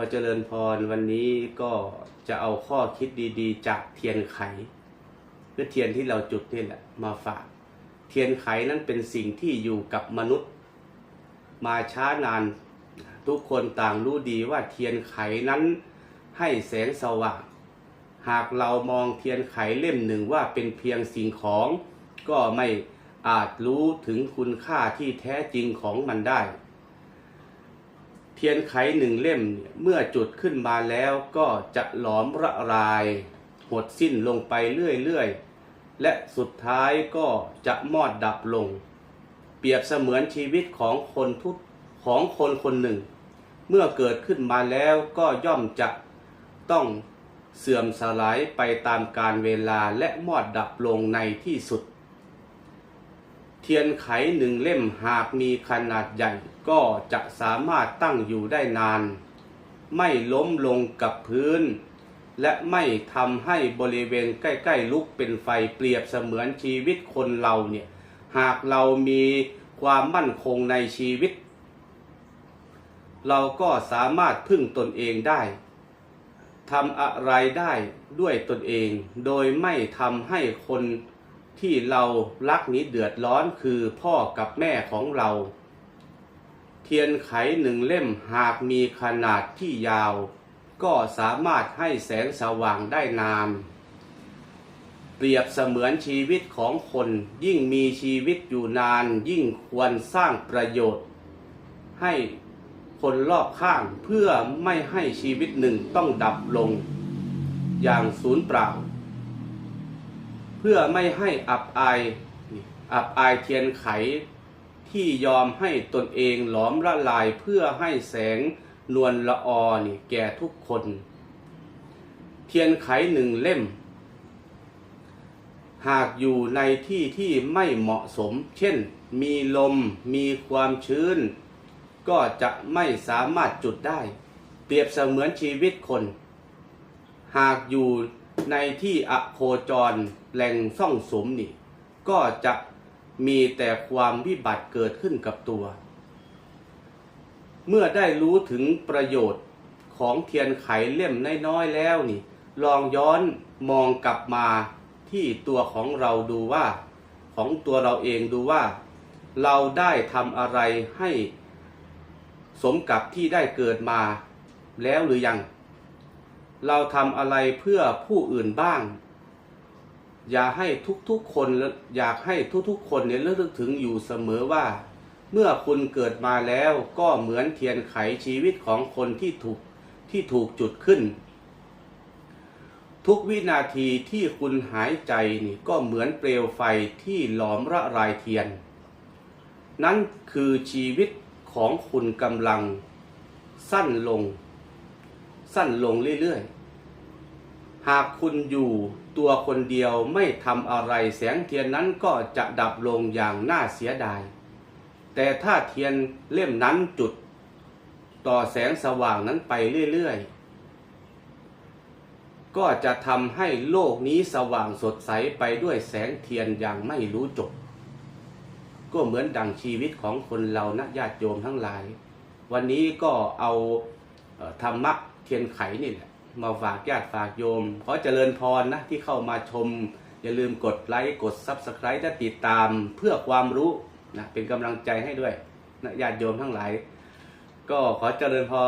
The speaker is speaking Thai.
อเจริญพรวันนี้ก็จะเอาข้อคิดดีๆ จากเทียนไขหรือเทียนที่เราจุดนี่แหละมาฝาก เทียนไขนั้นเป็นสิ่งที่อยู่กับมนุษย์ มาช้านานทุกคนต่างรู้ดีว่าเทียนไขนั้นให้แสงสว่าง หากเรามองเทียนไขเล่มหนึ่งว่าเป็นเพียงสิ่งของ ก็ไม่อาจรู้ถึงคุณค่าที่แท้จริงของมันได้ เทียนไขหนึ่งเล่มเมื่อจุดขึ้นมาแล้วก็จะหลอมระลายหดสิ้นลงไปเรื่อยๆ และสุดท้ายก็จะมอดดับลง เปรียบเสมือนชีวิตของคนทุกของคนคนหนึ่ง เมื่อเกิดขึ้นมาแล้วก็ย่อมจะต้องเสื่อมสลายไปตามกาลเวลาและมอดดับลงในที่สุด ทียนไขหนึ่งเล่มหากมีขนาดใหญ่ ก็จะสามารถตั้งอยู่ได้นาน ไม่ล้มลงกับพื้น และไม่ทำให้บริเวณใกล้ ๆ ลุกเป็นไฟเปรียบเสมือนชีวิตคนเราเนี่ยหากเรามีความมั่นคงในชีวิต เราก็สามารถพึ่งตนเองได้ทำอะไรได้ด้วยตนเอง โดยไม่ทำให้คน ที่เรารักนี้เดือดร้อนคือพ่อกับแม่ของเรา เทียนไขหนึ่งเล่มหากมีขนาดที่ยาว ก็สามารถให้แสงสว่างได้นานเปรียบเสมือนชีวิตของคนยิ่งมีชีวิตอยู่นาน ยิ่งควรสร้างประโยชน์ ให้คนรอบข้างเพื่อไม่ให้ชีวิตหนึ่งต้องดับลง อย่างสูญเปล่า เพื่อไม่ให้อับอายอับอายเทียนไขที่ยอมให้ตนเองหลอมละลายเพื่อให้แสงนวลละออนี่แก่ทุกคน เทียนไขหนึ่งเล่ม หากอยู่ในที่ที่ไม่เหมาะสม เช่น มีลมมีความชื้น ก็จะไม่สามารถจุดได้ เปรียบเสมือนชีวิตคน หากอยู่ ในที่อโคจรแหล่งซ่องสมนี่ ก็จะมีแต่ความวิบัติเกิดขึ้นกับตัว เมื่อได้รู้ถึงประโยชน์ของเทียนไขเล่มน้อยๆแล้วนี่ ลองย้อนมองกลับมาที่ตัวของเราดูว่า ของตัวเราเองดูว่า เราได้ทำอะไรให้สมกับที่ได้เกิดมาแล้วหรือยัง เราทำอะไรเพื่อผู้อื่นบ้าง อย่าให้ทุกๆคนอยากให้ทุกๆ คนเนี่ยเลือกถึงอยู่เสมอว่า เมื่อคุณเกิดมาแล้วก็เหมือนเทียนไขชีวิตของคนที่ถูกที่ถูกจุดขึ้น ทุกวินาทีที่คุณหายใจนี่ก็เหมือนเปลวไฟที่หลอมระลายเทียน นั่นคือชีวิตของคุณกำลังสั้นลง สั้นลงเรื่อยๆ หากคุณอยู่ตัวคนเดียวไม่ทำอะไรแสงเทียนนั้นก็จะดับลงอย่างน่าเสียดาย แต่ถ้าเทียนเล่มนั้นจุด ต่อแสงสว่างนั้นไปเรื่อย ๆ ก็จะทำให้โลกนี้สว่างสดใสไปด้วยแสงเทียนอย่างไม่รู้จบ ก็เหมือนดังชีวิตของคนเรานะญาติโยมทั้งหลาย วันนี้ก็เอาธรรมะ เทียนไขนี่แหละมาฝากญาติฝากโยม ขอเจริญพรนะที่เข้ามาชม อย่าลืมกดไลค์กด Subscribe และติดตามเพื่อความรู้นะเป็นกำลังใจให้ด้วยนะญาติโยมทั้งหลาย ก็ขอเจริญพร